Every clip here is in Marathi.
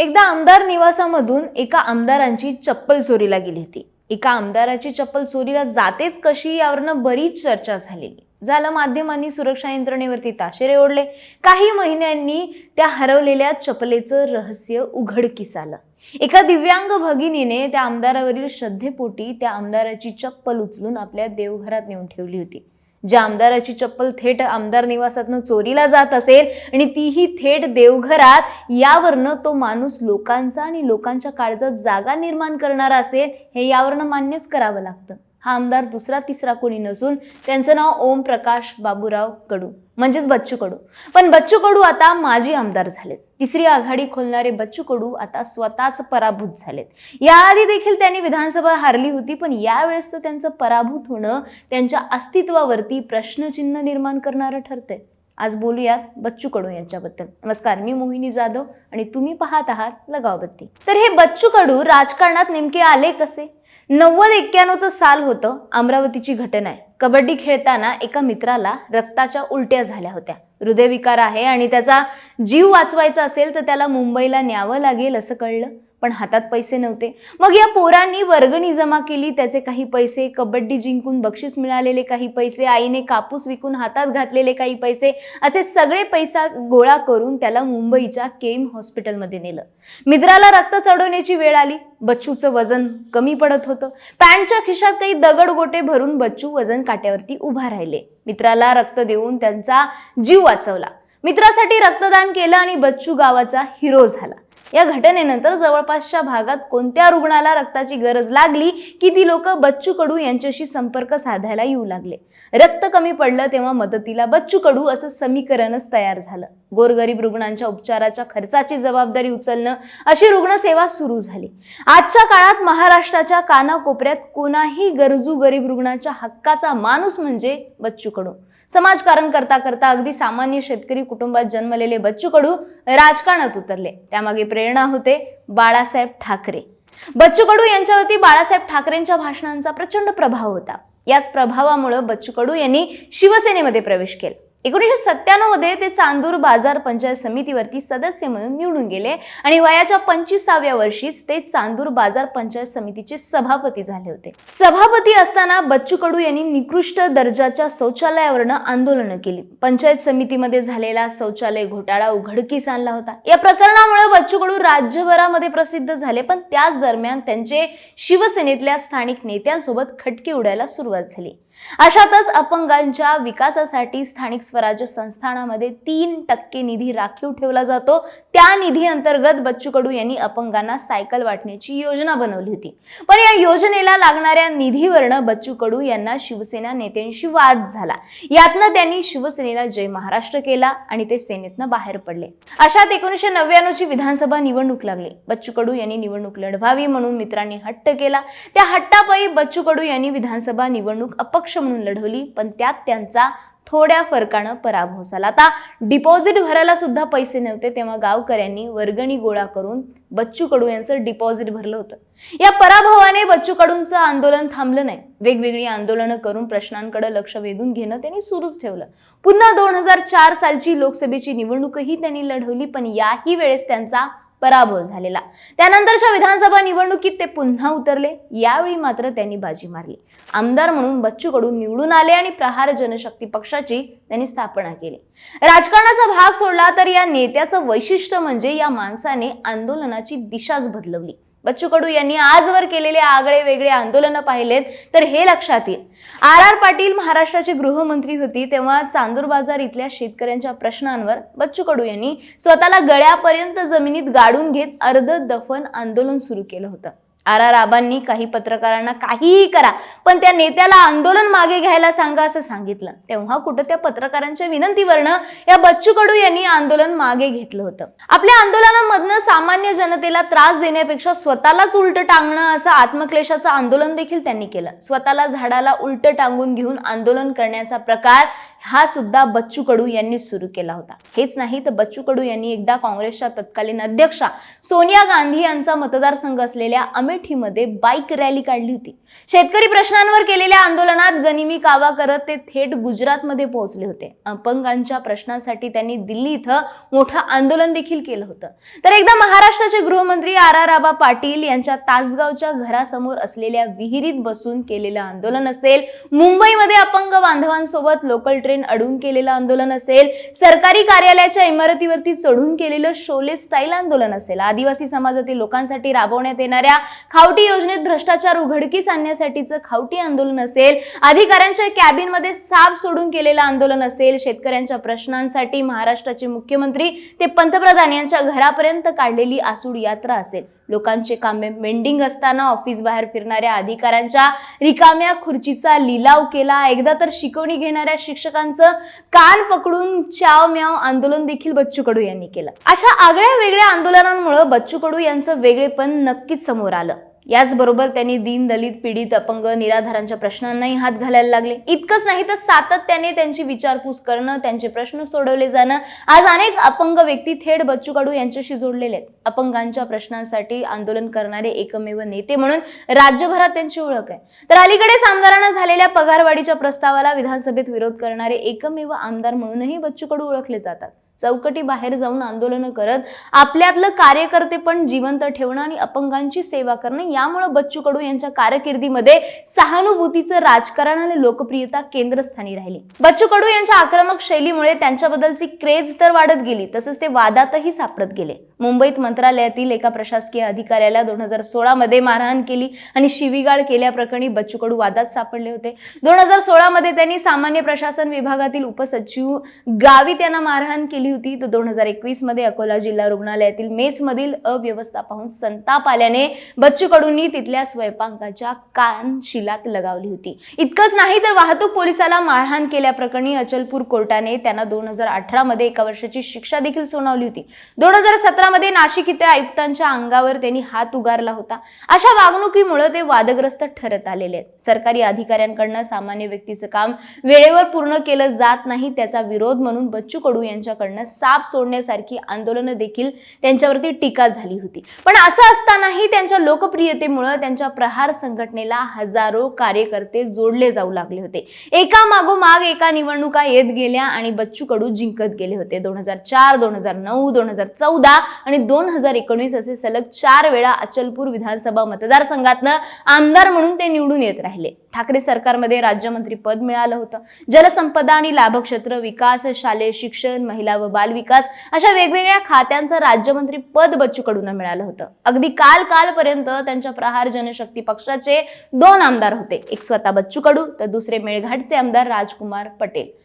एकदा आमदार निवासामधून एका आमदारांची चप्पल चोरीला गेली होती. एका आमदाराची चप्पल चोरीला जातेच कशी यावरनं बरीच चर्चा झालेली. झालं माध्यमांनी सुरक्षा यंत्रणेवरती ताशेरे ओढले. काही महिन्यांनी त्या हरवलेल्या चपलेचं रहस्य उघडकीस आलं. एका दिव्यांग भगिनीने त्या आमदारावरील श्रद्धेपोटी त्या आमदाराची चप्पल उचलून आपल्या देवघरात नेऊन ठेवली होती. ज्या आमदाराची चप्पल थेट आमदार निवासातनं चोरीला जात असेल आणि तीही थेट देवघरात यावरनं तो माणूस लोकांचा आणि लोकांच्या काळजात जागा निर्माण करणारा असेल हे यावरनं मान्यच करावं लागतं. हा आमदार दुसरा तिसरा कोणी नसून त्यांचं नाव ओम प्रकाश बाबूराव कडू म्हणजेच बच्चू कडू. पण बच्चू कडू आता माजी आमदार झालेत. तिसरी आघाडी खोलणारे बच्चू कडू आता स्वतःच पराभूत झालेत. याआधी देखील त्यांनी विधानसभा हारली होती पण यावेळेस तर त्यांचं पराभूत होणं त्यांच्या अस्तित्वावरती प्रश्नचिन्ह निर्माण करणारं ठरतंय. आज बोलूयात बच्चू कडू यांच्याबद्दल. नमस्कार मी मोहिनी जाधव आणि तुम्ही पाहत आहात लगावबत्ती. तर हे बच्चू कडू राजकारणात नेमके आले कसे? नव्वद एक्क्याण्णवचं साल होतं अमरावतीची घटना आहे कबड्डी खेळताना एका मित्राला रक्ताच्या उलट्या झाल्या होत्या. हृदयविकार आहे आणि त्याचा जीव वाचवायचा असेल तर त्याला मुंबईला न्यावं लागेल असं कळलं. पण हातात पैसे नव्हते. मग या पोरांनी वर्गणी जमा केली त्याचे काही पैसे कबड्डी जिंकून बक्षीस मिळालेले काही पैसे आईने कापूस विकून हातात घातलेले काही पैसे असे सगळे पैसा गोळा करून त्याला मुंबईच्या केम हॉस्पिटलमध्ये नेलं. मित्राला रक्त चढवण्याची वेळ आली. बच्चूचं वजन कमी पडत होतं. पॅन्टच्या खिशात काही दगड गोटे भरून बच्चू वजन काट्यावरती उभा राहिले. मित्राला रक्त देऊन त्यांचा जीव वाचवला. मित्रासाठी रक्तदान केलं आणि बच्चू गावाचा हिरो झाला. या घटनेनंतर जवळपासच्या भागात कोणत्या रुग्णाला रक्ताची गरज लागली की ती लोक बच्चू कडू यांच्याशी संपर्क साधायला येऊ लागले. रक्त कमी पडलं तेव्हा मदतीला बच्चू कडू असं समीकरणच तयार झालं. गोरगरीब रुग्णांच्या उपचाराच्या खर्चाची जबाबदारी उचलणं अशी रुग्णसेवा सुरू झाली. आजच्या काळात महाराष्ट्राच्या कानाकोपऱ्यात कोणाही गरजू गरीब रुग्णाच्या हक्काचा माणूस म्हणजे बच्चू कडू. समाजकारण करता करता अगदी सामान्य शेतकरी कुटुंबात जन्मलेले बच्चू कडू राजकारणात उतरले. त्यामागे प्रेरणा होते बाळासाहेब ठाकरे. बच्चू कडू यांच्यावरती बाळासाहेब ठाकरेंच्या भाषणांचा प्रचंड प्रभाव होता. याच प्रभावामुळे बच्चू कडू यांनी शिवसेनेमध्ये प्रवेश केला. एकोणीसशे सत्त्याण्णवमध्ये ते चांदूर बाजार पंचायत समितीवरती सदस्य म्हणून निवडून गेले आणि वयाच्या पंचवीसाव्या वर्षीच ते चांदूर बाजार पंचायत समितीचे सभापती झाले होते. सभापती असताना बच्चू कडू यांनी निकृष्ट दर्जाच्या शौचालयावरनं आंदोलनं केली. पंचायत समितीमध्ये झालेला शौचालय घोटाळा उघडकीस आणला होता. या प्रकरणामुळे बच्चू कडू राज्यभरामध्ये प्रसिद्ध झाले पण त्याच दरम्यान त्यांचे शिवसेनेतल्या स्थानिक नेत्यांसोबत खटके उडायला सुरुवात झाली. अशातच अपंगांच्या विकासासाठी स्थानिक स्वराज्य संस्थानामध्ये तीन टक्के निधी राखीव ठेवला जातो. त्या निधी अंतर्गत बच्चू कडू यांनी अपंगांना सायकल वाटण्याची योजना बनवली होती. पण या योजनेला लागणाऱ्या निधीवरनं बच्चू कडू यांना शिवसेना नेत्यांशी वाद झाला. यातनं त्यांनी शिवसेनेला जय महाराष्ट्र केला आणि ते सेनेतनं बाहेर पडले. अशात एकोणीसशे नव्याण्णवची विधानसभा निवडणूक लागली. बच्चू कडू यांनी निवडणूक लढवावी म्हणून मित्रांनी हट्ट केला. त्या हट्टापायी बच्चू कडू यांनी विधानसभा निवडणूक अपक्ष म्हणून लढवली पण त्यात त्यांचा थोड्या फरकानं पराभव झाला. आता डिपॉझिट भरायला सुद्धा पैसे नव्हते तेव्हा गावकऱ्यांनी वर्गणी गोळा करून बच्चू कडू यांचं डिपॉझिट भरलं होतं. या पराभवाने बच्चू कडूंचं आंदोलन थांबलं नाही. वेगवेगळी आंदोलनं करून प्रश्नांकडे लक्ष वेधून घेणं त्यांनी सुरूच ठेवलं. पुन्हा दोन हजार चार सालची लोकसभेची निवडणूकही त्यांनी लढवली पण याही वेळेस त्यांचा पराभव झालेला. त्यानंतरच्या विधानसभा निवडणुकीत ते पुन्हा उतरले. यावेळी मात्र त्यांनी बाजी मारली. आमदार म्हणून बच्चू कडू निवडून आले आणि प्रहार जनशक्ती पक्षाची त्यांनी स्थापना केली. राजकारणाचा भाग सोडला तर या नेत्याचं वैशिष्ट्य म्हणजे या माणसाने आंदोलनाची दिशाच बदलवली. बच्चू कडू यांनी आजवर केलेले आगळे वेगळे आंदोलनं पाहिलेत तर हे लक्षात येईल. आर आर पाटील महाराष्ट्राचे गृहमंत्री होती तेव्हा चांदूर बाजार इथल्या शेतकऱ्यांच्या प्रश्नांवर बच्चू कडू यांनी स्वतःला गळ्यापर्यंत जमिनीत गाडून घेत अर्ध दफन आंदोलन सुरू केलं होतं. आर आर आबांनी काही पत्रकारांना काहीही करा पण त्या नेत्याला आंदोलन मागे घ्यायला सांगा असं सांगितलं. तेव्हा कुठं त्या पत्रकारांच्या विनंतीवरनं या बच्चू कडू यांनी आंदोलन मागे घेतलं होतं. आपल्या आंदोलनामधनं सामान्य जनतेला त्रास देण्यापेक्षा स्वतःलाच उलट टांगणं असं आत्मक्लेशाचं आंदोलन देखील त्यांनी केलं. स्वतःला झाडाला उलट टांगून घेऊन आंदोलन करण्याचा प्रकार हा सुद्धा बच्चू कडू यांनी सुरू केला होता. हेच नाही तर बच्चू कडू यांनी एकदा काँग्रेसच्या तत्कालीन अध्यक्षा सोनिया गांधी यांचा मतदारसंघ असलेल्या अमेठीमध्ये बाईक रॅली काढली होती. शेतकरी प्रश्नांवर केलेल्या आंदोलनात गनिमी कावा करत ते थेट गुजरातमध्ये पोहोचले होते. अपंगांच्या प्रश्नांसाठी त्यांनी दिल्ली इथं मोठं आंदोलन देखील केलं होतं. तर एकदा महाराष्ट्राचे गृहमंत्री आर आर आबा पाटील यांच्या तासगावच्या घरासमोर असलेल्या विहिरीत बसून केलेलं आंदोलन असेल मुंबईमध्ये अपंग बांधवांसोबत लोकल ट्रेन अडून केलेलं आंदोलन असेल सरकारी कार्यालयाच्या इमारतीवरती चढून केलेलं शोले स्टाईल आंदोलन असेल. आदिवासी समाजातील लोकांसाठी राबवण्यात येणाऱ्या खावटी योजनेत भ्रष्टाचार उघडकीस आणण्यासाठीचं खावटी आंदोलन असेल अधिकाऱ्यांच्या कॅबिनमध्ये साप सोडून केलेलं आंदोलन असेल शेतकऱ्यांच्या प्रश्नांसाठी महाराष्ट्राचे मुख्यमंत्री ते पंतप्रधान यांच्या घरापर्यंत काढलेली आसूड यात्रा असेल. लोकांचे कामे मेंडिंग असताना ऑफिस बाहेर फिरणाऱ्या अधिकाऱ्यांच्या रिकाम्या खुर्चीचा लिलाव केला. एकदा तर शिकवणी घेणाऱ्या शिक्षकांचं कान पकडून चाव म्याव आंदोलन देखील बच्चू कडू यांनी केलं. अशा आगळ्या वेगळ्या आंदोलनांमुळे बच्चू कडू यांचं वेगळेपण नक्कीच समोर आलं. याचबरोबर त्यांनी दीन दलित पीडित अपंग निराधारांच्या प्रश्नांनाही हात घालायला लागले. इतकंच नाही तर सातत्याने त्यांची विचारपूस करणं त्यांचे प्रश्न सोडवले जाणं. आज अनेक अपंग व्यक्ती थेट बच्चू कडू यांच्याशी जोडलेले आहेत. अपंगांच्या प्रश्नांसाठी आंदोलन करणारे एकमेव नेते म्हणून राज्यभरात त्यांची ओळख आहे. तर अलीकडेच आमदारांना झालेल्या पगारवाढीच्या प्रस्तावाला विधानसभेत विरोध करणारे एकमेव आमदार म्हणूनही बच्चू कडू ओळखले जातात. चौकटी बाहेर जाऊन आंदोलनं करत आपल्यातलं कार्यकर्ते पण जिवंत ठेवणं आणि अपंगांची सेवा करणं यामुळे बच्चू कडू यांच्या कारकिर्दीमध्ये सहानुभूतीचं राजकारण आणि लोकप्रियता केंद्रस्थानी राहिली. बच्चू कडू यांच्या आक्रमक शैलीमुळे त्यांच्याबद्दलची क्रेज तर वाढत गेली तसंच ते वादातही सापडत गेले. मुंबईत मंत्रालयातील एका प्रशासकीय अधिकाऱ्याला दोन हजार सोळा मध्ये मारहाण केली आणि शिवीगाळ केल्याप्रकरणी बच्चू कडू वादात सापडले होते. दोन हजार सोळा मध्ये त्यांनी सामान्य प्रशासन विभागातील उपसचिव गावी त्यांना मारहाण केली होती. तर दोन हजार एकवीसमध्ये अकोला जिल्हा रुग्णालयातील मेसमधील अव्यवस्था पाहून संताप आल्याने बच्चू कडूंनी तिथल्या स्वयंपाकाच्या कानशिलात लगावली होती. इतकंच नाही तर वाहतूक पोलिसाला मारहाण केल्याप्रकरणी अचलपूर कोर्टाने त्यांना दोन हजार अठरा मध्ये एका वर्षाची शिक्षा देखील सुनावली होती. दोन हजार सतरा मध्ये नाशिक इथे आयुक्तांच्या अंगावर त्यांनी हात उगारला होता. अशा वागणुकीमुळे ते वादग्रस्त ठरत आलेले आहेत. सरकारी अधिकाऱ्यांकडनं सामान्य व्यक्तीचं काम वेळेवर पूर्ण केलं जात नाही त्याचा विरोध म्हणून बच्चू कडू यांच्याकडनं साप सोडण्यासारखी आंदोलनं देखील त्यांच्यावरती टीका झाली होती. पण असं असतानाही त्यांच्या लोकप्रियतेमुळे त्यांच्या प्रहार संघटनेला हजारो कार्यकर्ते जोडले जाऊ लागले होते. एका मागोमाग एका निवडणुका येत गेल्या आणि बच्चू कडू जिंकत गेले होते. दोन हजार चार दोन हजार नऊ दोन हजार चौदा आणि दोन हजार एकोणीस असे सलग चार वेळा अचलपूर विधानसभा मतदारसंघातनं आमदार म्हणून ते निवडून येत राहिले. ठाकरे सरकारमध्ये राज्यमंत्री पद मिळालं होतं. जलसंपदा आणि लाभक्षेत्र विकास शालेय शिक्षण महिला व बालविकास अशा वेगवेगळ्या खात्यांचं राज्यमंत्री पद बच्चू कडूंना मिळालं होतं. अगदी काल कालपर्यंत त्यांच्या प्रहार जनशक्ती पक्षाचे दोन आमदार होते. एक स्वतः बच्चू कडू तर दुसरे मेळघाटचे आमदार राजकुमार पटेल.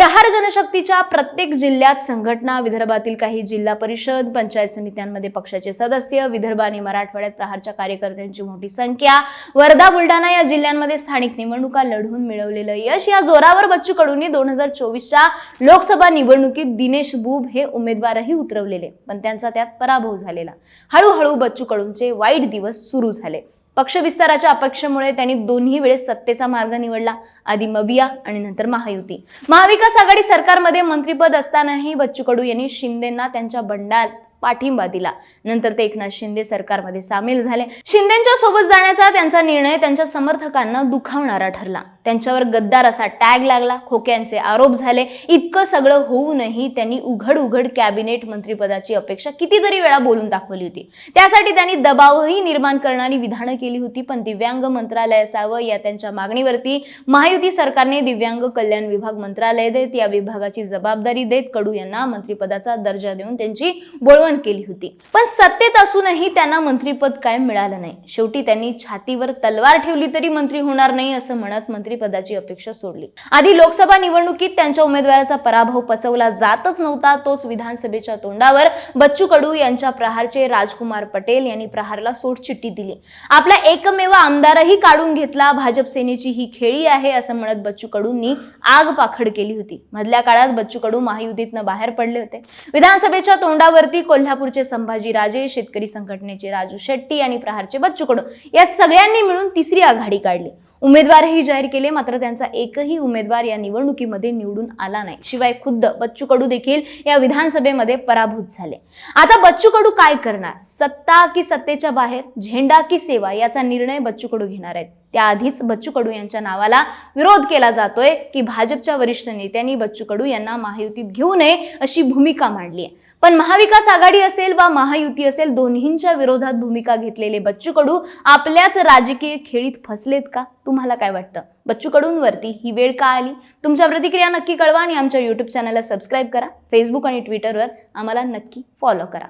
प्रहार जनशक्तीच्या प्रत्येक जिल्ह्यात संघटना विदर्भातील काही जिल्हा परिषद पंचायत समित्यांमध्ये पक्षाचे सदस्य विदर्भ आणि मराठवाड्यात प्रहारच्या कार्यकर्त्यांची मोठी संख्या वर्धा बुलढाणा या जिल्ह्यांमध्ये स्थानिक निवडणुका लढवून मिळवलेलं यश. या जोरावर बच्चू कडूंनी दोन हजार चोवीसच्या लोकसभा निवडणुकीत दिनेश बुब हे उमेदवारही उतरवलेले पण त्यांचा त्यात पराभव झालेला. हळूहळू बच्चू कडूंचे वाईट दिवस सुरू झाले. पक्षविस्ताराच्या अपेक्षेमुळे त्यांनी दोन्ही वेळेस सत्तेचा मार्ग निवडला. आधी मविया आणि नंतर महायुती. महाविकास आघाडी सरकारमध्ये मंत्रीपद असतानाही बच्चू कडू यांनी शिंदेंना त्यांच्या बंडात पाठिंबा दिला. नंतर ते एकनाथ शिंदे सरकारमध्ये सामील झाले. शिंदेच्या सोबत जाण्याचा त्यांचा निर्णय त्यांच्या समर्थकांना दुखावणारा ठरला. त्यांच्यावर गद्दार असा टॅग लागला. खोक्यांचे आरोप झाले. इतकं सगळं होऊनही त्यांनी उघड उघड कॅबिनेट मंत्रीपदाची अपेक्षा कितीतरी वेळा बोलून दाखवली होती. त्यासाठी त्यांनी दबावही निर्माण करणारी विधानं केली होती पण दिव्यांग मंत्रालय असावं या त्यांच्या मागणीवरती महायुती सरकारने दिव्यांग कल्याण विभाग मंत्रालय देत या विभागाची जबाबदारी देत कडू यांना मंत्रिपदाचा दर्जा देऊन त्यांची बोळवण केली होती. पण सत्तेत असूनही त्यांना मंत्रीपद काय मिळालं नाही. शेवटी त्यांनी छातीवर तलवार ठेवली तरी मंत्री होणार नाही असं म्हणत मंत्रीपदाची अपेक्षा सोडली. आधी लोकसभा निवडणुकीत त्यांच्या उमेदवाराचा पराभव पचवला जातच नव्हता तोच विधानसभेच्या तोंडावर बच्चू कडू यांच्या प्रहारचे राजकुमार पटेल यांनी प्रहारला सोडचिठ्ठी दिली. आपला एकमेव आमदारही काढून घेतला भाजप सेनेची ही खेळी आहे असं म्हणत बच्चू कडूंनी आग पाखड केली होती. मधल्या काळात बच्चू कडू महायुतीतनं बाहेर पडले होते. विधानसभेच्या तोंडावरती कोल्हापूरचे संभाजी राजे शेतकरी संघटनेचे राजू शेट्टी आणि प्रहारचे बच्चू कडू या सगळ्यांनी मिळून तिसरी आघाडी काढली. उमेदवारही जाहीर केले मात्र त्यांचा एकही उमेदवार या निवडणुकीमध्ये निवडून आला नाही. शिवाय खुद्द बच्चू कडू देखील या विधानसभेमध्ये पराभूत झाले. आता बच्चू कडू काय करणार? सत्ता की सत्तेच्या बाहेर झेंडा की सेवा याचा निर्णय बच्चू कडू घेणार आहेत. त्याआधीच बच्चू कडू यांच्या नावाला विरोध केला जातोय की भाजपच्या वरिष्ठ नेत्यांनी बच्चू कडू यांना महायुतीत घेऊ नये अशी भूमिका मांडली आहे. पण महाविकास आघाडी असेल वा महायुती असेल दोन्हींच्या विरोधात भूमिका घेतलेले बच्चू कडू आपल्याच राजकीय खेळीत फसलेत का? तुम्हाला काय वाटतं? बच्चू कडूंवरती ही वेळ का आली? तुमच्या प्रतिक्रिया नक्की कळवा आणि आमच्या यूट्यूब चॅनलला सबस्क्राईब करा. फेसबुक आणि ट्विटरवर आम्हाला नक्की फॉलो करा.